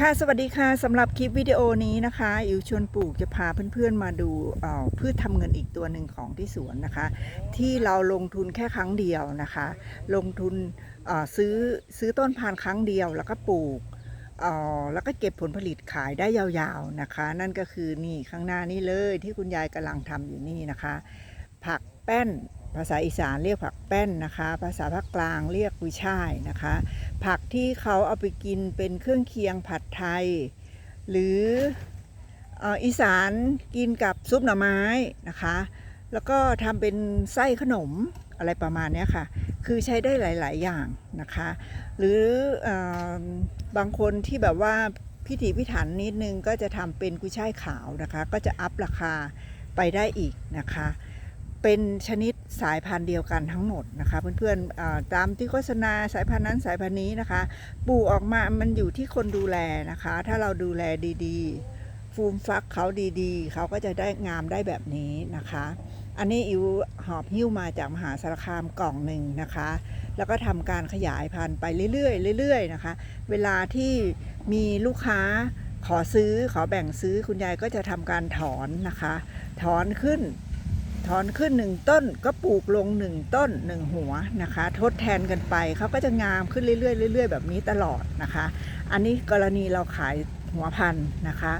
ค่ะสวัสดีค่ะสำหรับคลิปวิดีโอนี้นะคะอิวชวนปลูกจะพาเพื่อนๆมาดูเอ่อพืชทำเงินอีกตัวหนึ่งของที่สวนนะคะ ที่เราลงทุนแค่ครั้งเดียวนะคะ ลงทุนเอ่อซื้อซื้อต้นพันธ์ครั้งเดียวแล้วก็ปลูกเอ่อแล้วก็เก็บผลผลิตขายได้ยาวๆนะคะ นั่นก็คือนี่ข้างหน้านี่เลยที่คุณยายกำลังทำอยู่นี่นะคะ ผักแป้นภาษาอีสานเรียกผักแป้นนะคะ ภาษาภาคกลางเรียกกุยช่ายนะคะ ผักที่เขาเอาไปกินเป็นเครื่องเคียงผัดไทย หรืออีสานกินกับซุปหน่อไม้นะคะ แล้วก็ทำเป็นไส้ขนมอะไรประมาณนี้ค่ะ คือใช้ได้หลาย ๆ อย่างนะคะ หรืออบางคนที่แบบว่าพิถีพิถันนิดนึงก็จะทำเป็นกุ้ยช่ายขาวนะคะ ก็จะอัพราคาไปได้อีกนะคะ เป็นชนิดสายพันธุ์เดียวกันทั้งหมดนะคะ เพื่อนๆตามที่โฆษณาสายพันธุ์นั้นสายพันธุ์นี้นะคะ ปลูกออกมามันอยู่ที่คนดูแลนะคะ ถ้าเราดูแลดีๆ ฟูมฟักเขาดีๆ เขาก็จะได้งามได้แบบนี้นะคะ อันนี้อิวหอบหิ้วมาจากมหาสารคามกล่องหนึ่งนะคะ แล้วก็ทำการขยายพันธุ์ไปเรื่อยๆเรื่อยๆนะคะ เวลาที่มีลูกค้าขอซื้อขอแบ่งซื้อคุณยายก็จะทำการถอนนะคะ ถอนขึ้น ถอนขึ้นหนึ่งต้นก็ปลูกลงหนึ่งต้นหนึ่งหัวนะคะ ทดแทนกันไปเขาก็จะงามขึ้นเรื่อยๆเรื่อยๆ แบบนี้ตลอดนะคะ อันนี้กรณีเราขายหัวพันธุ์นะคะ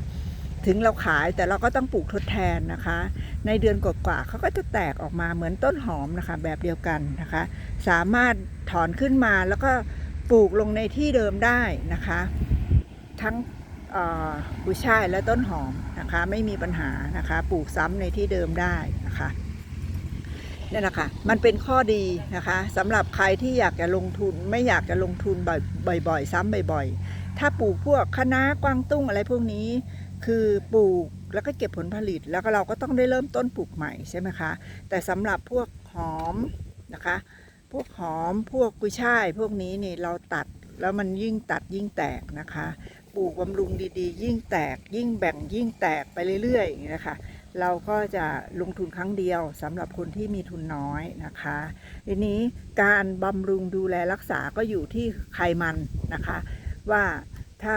ถึงเราขายแต่เราก็ต้องปลูกทดแทนนะคะ ในเดือนกว่าๆเขาก็จะแตกออกมาเหมือนต้นหอมนะคะ แบบเดียวกันนะคะ สามารถถอนขึ้นมาแล้วก็ปลูกลงในที่เดิมได้นะคะ ทั้ง กุยช่ายและต้นหอมนะคะ ไม่มีปัญหานะคะปลูกซ้ำในที่เดิมได้นะคะนี่นแหละค่ะมันเป็นข้อดีนะคะสำหรับใครที่อยากจะลงทุนไม่อยากจะลงทุนบ่อยบ่อยๆ ซ้ำบ่อยๆ ถ้าปลูกพวกคะน้ากวางตุ้งอะไรพวกนี้ คือปลูกแล้วก็เก็บผลผลิตแล้วก็เราก็ต้องได้เริ่มต้นปลูกใหม่ใช่ไหมคะแต่สำหรับพวกหอมนะคะ พวกหอมพวกกุยช่ายพวกนี้นี่เราตัดแล้วมันยิ่งตัดยิ่งแตกนะคะ ปลูกบำรุงดีๆ ยิ่งแตกยิ่งแบ่งยิ่งแตกไปเรื่อยๆอย่างนี้นะคะเราก็จะลงทุนครั้งเดียวสำหรับคนที่มีทุนน้อยนะคะทีนี้การบำรุงดูแลรักษาก็อยู่ที่ใครมันนะคะ ว่าถ้า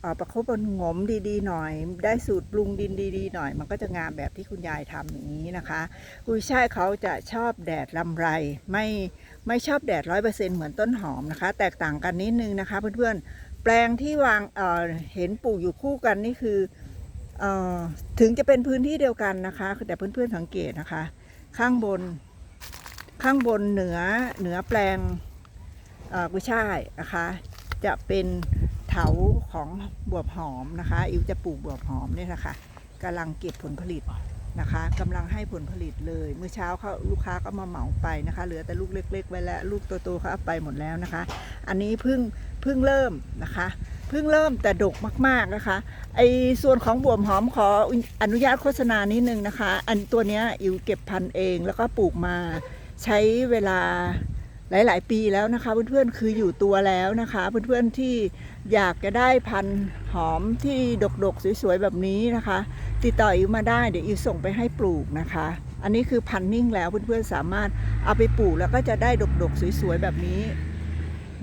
เอ่อประคบประงมดีๆ หน่อย ได้สูตรปรุงดินดีๆ หน่อย มันก็จะงามแบบที่คุณยายทำอย่างนี้นะคะกุยช่ายเขาจะชอบแดดลำไรไม่ไม่ชอบแดดร้อยเปอร์เซ็นต์เหมือนต้นหอมนะคะ แตกต่างกันนิดนึงนะคะเพื่อนๆ แปลงที่วางเเห็นปลูกอยู่คู่กันนี่คืออถึงจะเป็นพื้นที่เดียวกันนะคะ แต่เพื่อนๆสังเกตนะคะ ข้างบนข้างบนเหนือเหนือแปลงกุยช่ายนะคะ จะเป็นเถาของบวบหอมนะคะ อิวจะปลูกบวบหอมเนี่ยนะคะกำลังเก็บผลผลิตนะคะกำลังให้ผลผลิตเลย เมื่อเช้าเขาลูกค้าก็มาเหมาไปนะคะ เหลือแต่ลูกเล็ก ๆ ไว้แล้ว ลูกโตๆเขาเอาไปหมดแล้วนะคะ อันนี้เพิ่งเพิ่งเริ่มนะคะเพิ่งเริ่มแต่ดกมากๆนะคะไอส่วนของบวบหอมขออนุญาตโฆษณานิดนึงนะคะ อันตัวเนี้ยอิวเก็บพันธุ์เองแล้วก็ปลูกมาใช้เวลาหลาย ๆ ปีแล้วนะคะเพื่อนๆคืออยู่ตัวแล้วนะคะเพื่อนๆที่อยากจะได้พันธุ์หอมที่ดกๆสวยๆแบบนี้นะคะ ติดต่ออิวมาได้เดี๋ยวอิวส่งไปให้ปลูกนะคะ อันนี้คือพันนิ่งแล้วเพื่อนๆสามารถเอาไปปลูกแล้วก็จะได้ดกๆสวยๆแบบนี้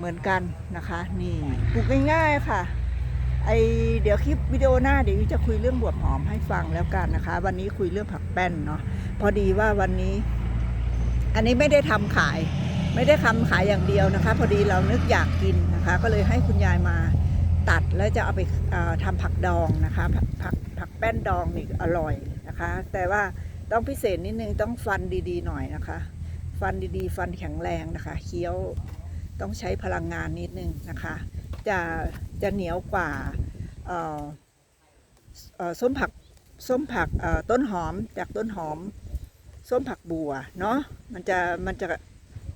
เหมือนกันนะคะ นี่ปลูกง่ายๆค่ะ ไอเดี๋ยวคลิปวิดีโอหน้าเดี๋ยวจะคุยเรื่องบวบหอมให้ฟังแล้วกันนะคะ วันนี้คุยเรื่องผักแป้นเนาะพอดีว่าวันนี้ อันนี้ไม่ได้ทำขาย ไม่ได้ทำขายอย่างเดียวนะคะ พอดีเรานึกอยากกินนะคะ ก็เลยให้คุณยายมาตัดแล้วจะเอาไปเอ่อทำผักดองนะคะผักผักผักแป้นดองนี่อร่อยนะคะ แต่ว่าต้องพิเศษนิดนึงต้องฟันดีๆหน่อยนะคะ ฟันดีๆ ฟันแข็งแรงนะคะเคี้ยว ต้องใช้พลังงานนิดนึงนะคะ จะจะเหนียวกว่าส้มผักส้มผักต้นหอมจากต้นหอม ส้มผักบัวเนาะมันจะมันจะ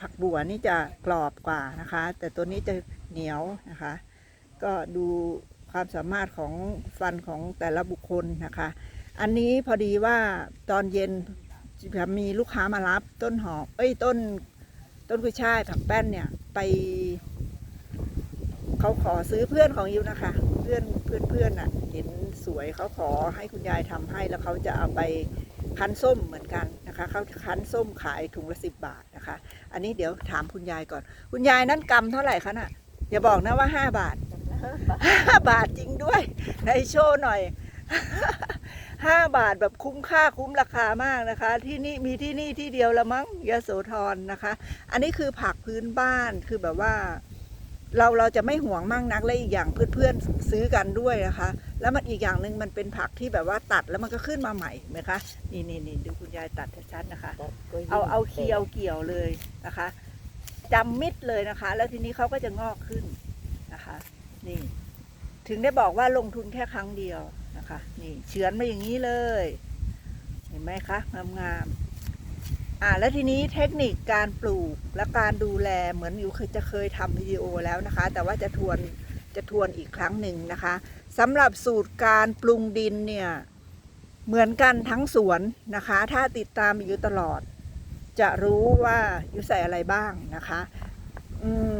ผักบัวนี่จะกรอบกว่านะคะ แต่ตัวนี้จะเหนียวนะคะ ก็ดูความสามารถของฟันของแต่ละบุคคลนะคะ อันนี้พอดีว่าตอนเย็นมีลูกค้ามารับต้นหอมเอ้ยต้น ต้นกุยช่ายผักแป้นเนี่ยไปเขาขอซื้อเพื่อนของยิวนะคะ เพื่อนเพื่อนเพื่อนอะ เห็นสวยเขาขอให้คุณยายทำให้แล้วเขาจะเอาไปคั้นส้มเหมือนกันนะคะเขาคั้นส้มขายถุงละสิบบาทนะคะ อันนี้เดี๋ยวถามคุณยายก่อน คุณยายนั่นกำเท่าไหร่คะน่ะอย่าบอกนะว่าห้าบาทห้าบาทจริงด้วยในโชว์หน่อย ห้าบาทแบบคุ้มค่าคุ้มราคามากนะคะ ที่นี่มีที่นี่ที่เดียวละมั้งยโสธรนะคะ อันนี้คือผักพื้นบ้านคือแบบว่า เราเราจะไม่ห่วงมากนักและอีกอย่างเพื่อนๆซื้อกันด้วยนะคะ แล้วมันอีกอย่างหนึ่งมันเป็นผักที่แบบว่าตัดแล้วมันก็ขึ้นมาใหม่เห็นไหมคะนี่นี่นี่ดูคุณยายตัดชัดๆนะคะ เอาเอาเคียวเกี่ยวเลยนะคะจำมิดเลยนะคะ แล้วทีนี้เขาก็จะงอกขึ้นนะคะ นี่ ถึงได้บอกว่าลงทุนแค่ครั้งเดียวนะคะ นี่เฉือนมาอย่างนี้เลย เห็นไหมคะงามๆอ่าแล้วทีนี้เทคนิคการปลูกและการดูแลเหมือนอยู่เคยจะเคยทำวิดีโอแล้วนะคะ แต่ว่าจะทวนจะทวนอีกครั้งหนึ่งนะคะสำหรับสูตรการปรุงดินเนี่ยเหมือนกันทั้งสวนนะคะ ถ้าติดตามอยู่ตลอด จะรู้ว่าอยู่ใส่อะไรบ้างนะคะ อืม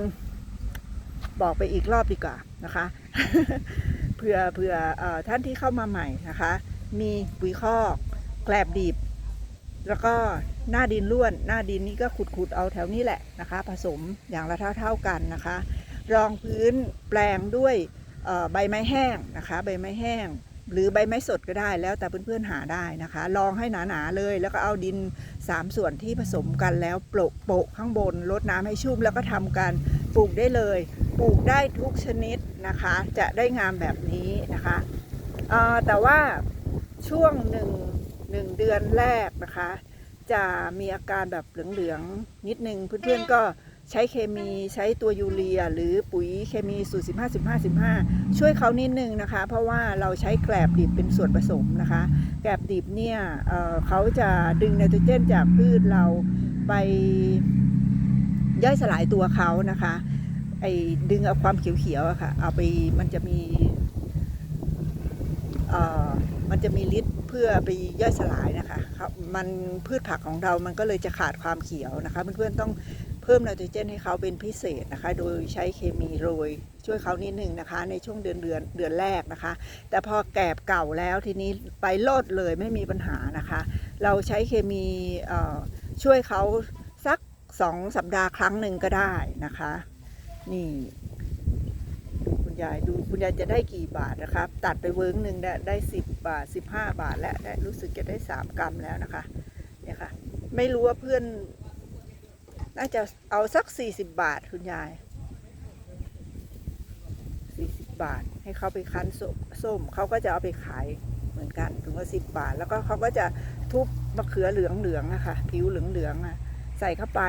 บอกไปอีกรอบดีกว่านะคะ เผื่อเผื่ออท่านที่เข้ามาใหม่นะคะ มีปุ๋ยคอกแกลบดิบ แล้วก็หน้าดินล้วน หน้าดินนี่ก็ขุดขุดเอาแถวนี้แหละนะคะ ผสมอย่างละเท่าเท่ากันนะคะ รองพื้นแปลงด้วยใบไม้แห้งนะคะ ใบไม้แห้ง หรือใบไม้สดก็ได้แล้วแต่เพื่อนๆหาได้นะคะ ลองให้หนาๆเลย แล้วก็เอาดินสามส่วนที่ผสมกันแล้วโปะโปะข้างบนลดน้ำให้ชุ่มแล้วก็ทำการปลูกได้เลย ปลูกได้ทุกชนิดนะคะ จะได้งามแบบนี้นะคะแต่ว่าช่วงหนึ่งหนึ่งเดือนแรกนะคะ จะมีอาการแบบเหลืองๆนิดนึงเพื่อนๆก็ใช้เคมีใช้ตัวยูเรีย หรือปุ๋ยเคมีสูตร 15 15 15 ช่วยเขานิดนึงนะคะ เพราะว่าเราใช้แกลบดิบเป็นส่วนผสมนะคะ แกลบดิบเนี่ยเเขาจะดึงไนโตรเจนจากพืชเราไปย่อยสลายตัวเขานะคะ ไอ้ดึงเอาความเขียวๆอะค่ะ เอาไปมันจะมีเอ่อมันจะมีฤทธิ์เพื่อไปย่อยสลายนะคะครับมันพืชผักของเรามันก็เลยจะขาดความเขียวนะคะ เพื่อนๆต้องเพิ่มไนโตรเจนให้เขาเป็นพิเศษนะคะ โดยใช้เคมีโรยช่วยเขานิดหนึ่งนะคะ ในช่วงเดือนเดือนเดือนแรกนะคะ แต่พอแกบเก่าแล้วทีนี้ไปโลดเลยไม่มีปัญหานะคะ เราใช้เคมีเอ่อช่วยเขาสักสองสัปดาห์ครั้งหนึ่งก็ได้นะคะ นี่ดูคุณยายดูคุณยายจะได้กี่บาทนะครับ ตัดไปเวิ้งหนึ่งได้ได้สิบบาทสิบห้าบาทและได้รู้สึกจะได้สามกรัมแล้วนะคะเนี่ยค่ะ ไม่รู้ว่าเพื่อน น่าจะเอาสักสี่สิบบาทคุณยายสี่สิบบาท ให้เขาไปคั้นส้มส้มเขาก็จะเอาไปขายเหมือนกันถุงละสิบบาท แล้วก็เขาก็จะทุบมะเขือเหลืองเหลืองๆอะค่ะผิวเหลืองเหลืองๆอะใส่เข้าไป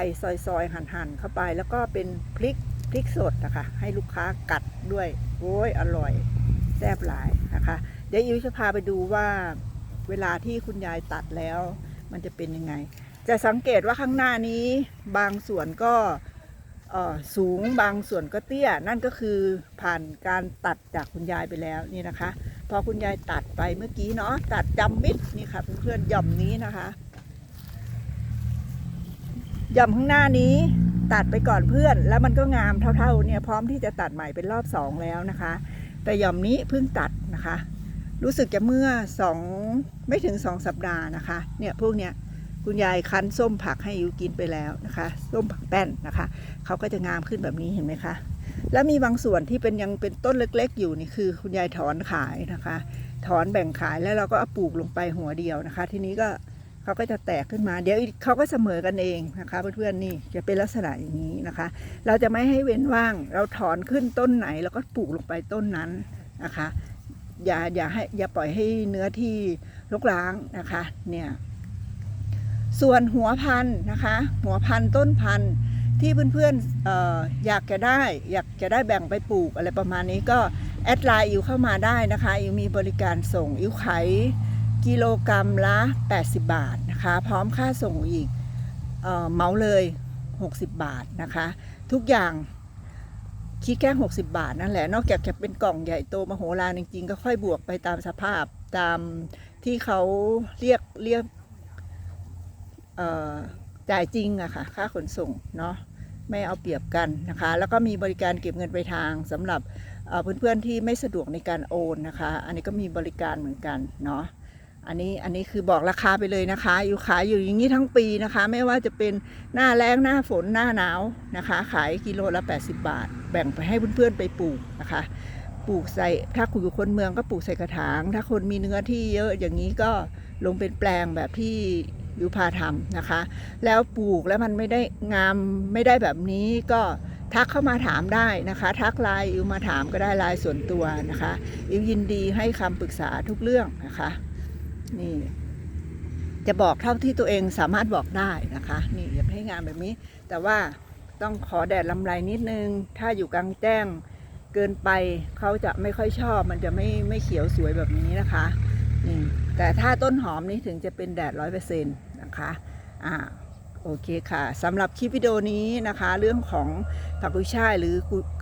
ซอยๆหั่นหั่นๆเข้าไปแล้วก็เป็นพริก พริกสดนะคะ ให้ลูกค้ากัดด้วยโอ้ยอร่อยแซ่บหลายนะคะ เดี๋ยวอิวจะพาไปดูว่าเวลาที่คุณยายตัดแล้ว มันจะเป็นยังไง จะสังเกตว่าข้างหน้านี้ บางส่วนก็สูงบางส่วนก็เตี้ย นั่นก็คือผ่านการตัดจากคุณยายไปแล้วนี่นะคะ พอคุณยายตัดไปเมื่อกี้เนาะตัดจำมิดนี่ค่ะเพื่อนๆย่อมนี้นะคะย่อมข้างหน้านี้ ตัดไปก่อนเพื่อน แล้วมันก็งามเท่าๆเนี่ยพร้อมที่จะตัดใหม่เป็นรอบสองแล้วนะคะ แต่หย่อมนี้เพิ่งตัดนะคะ รู้สึกจะเมื่อสองไม่ถึงสองสัปดาห์นะคะ เนี่ยพวกเนี้ยคุณยายคั้นส้มผักให้ยูกินไปแล้วนะคะ ส้มผักแป้นนะคะเขาก็จะงามขึ้นแบบนี้เห็นไหมคะ แล้วมีบางส่วนที่เป็นยังเป็นต้นเล็กๆ อยู่นี่คือ คุณยายถอนขายนะคะ ถอนแบ่งขายแล้วเราก็เอาปลูกลงไปหัวเดียวนะคะ ทีนี้ก็ เขาก็จะแตกขึ้นมา เดี๋ยวเขาก็เสมอกันเองนะคะเพื่อนๆนี่จะเป็นลักษณะอย่างนี้นะคะ เราจะไม่ให้เว้นว่าง เราถอนขึ้นต้นไหนแล้วก็ปลูกลงไปต้นนั้นนะคะ อย่าอย่าให้อย่าปล่อยให้เนื้อที่รกร้างนะคะเนี่ยส่วนหัวพันธุ์นะคะ หัวพันธุ์ต้นพันธุ์ที่เพื่อนๆอออยากจะได้อยากจะได้แบ่งไปปลูกอะไรประมาณนี้ก็แอดไลน์อิวเข้ามาได้นะคะอิวมีบริการส่งอิวขาย กิโลกรรัมละ 80 บาทนะคะ พร้อมค่าส่งอีกเอเมาเลย 60 บาทนะคะ ทุกอย่างคิดแค่60 บาทนั่นแหละ นอกจากจะเป็นกล่องใหญ่โตมโหฬารจริงๆ ก็ค่อยบวกไปตามสภาพตามที่เขาเรียกเรียกจ่ายจริงอะค่ะค่าขนส่งเนาะไม่เอาเปรียบกันนะคะ แล้วก็มีบริการเก็บเงินปลายทางสำหรับเเพื่อนๆที่ไม่สะดวกในการโอนนะคะ อันนี้ก็มีบริการเหมือนกันเนาะ อันนี้อันนี้คือบอกราคาไปเลยนะคะ อยู่ขายอยู่อย่างนี้ทั้งปีนะคะ ไม่ว่าจะเป็นหน้าแล้งหน้าฝนหน้าหนาวนะคะ ขายกิโลละ 80 บาท แบ่งไปให้เพื่อนๆไปปลูกนะคะ ปลูกใส่ถ้าคุณอยู่คนเมืองก็ปลูกใส่กระถาง ถ้าคนมีเนื้อที่เยอะอย่างนี้ก็ลงเป็นแปลงแบบที่ยุพาทำนะคะ แล้วปลูกแล้วมันไม่ได้งามไม่ได้แบบนี้ก็ทักเข้ามาถามได้นะคะ ทักไลน์อิวมาถามก็ได้ไลน์ส่วนตัวนะคะอิวยินดีให้คำปรึกษาทุกเรื่องนะคะ นี่ จะบอกเท่าที่ตัวเองสามารถบอกได้นะคะ นี่อยากให้งานแบบนี้ แต่ว่าต้องขอแดดลำไรนิดนึง ถ้าอยู่กลางแจ้งเกินไปเขาจะไม่ค่อยชอบ มันจะไม่ไม่เขียวสวยแบบนี้นะคะนี่แต่ถ้าต้นหอมนี่ถึงจะเป็นแดดร้อยเปอร์เซ็นต์นะคะอ่า โอเคค่ะสำหรับคลิปวิดีโอนี้นะคะ เรื่องของผักกุยช่ายหรือ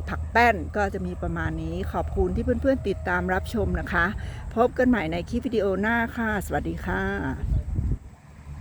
ผักแป้นก็จะมีประมาณนี้ขอบคุณที่เพื่อนๆติดตามรับชมนะคะ พบกันใหม่ในคลิปวิดีโอหน้าค่ะ สวัสดีค่ะ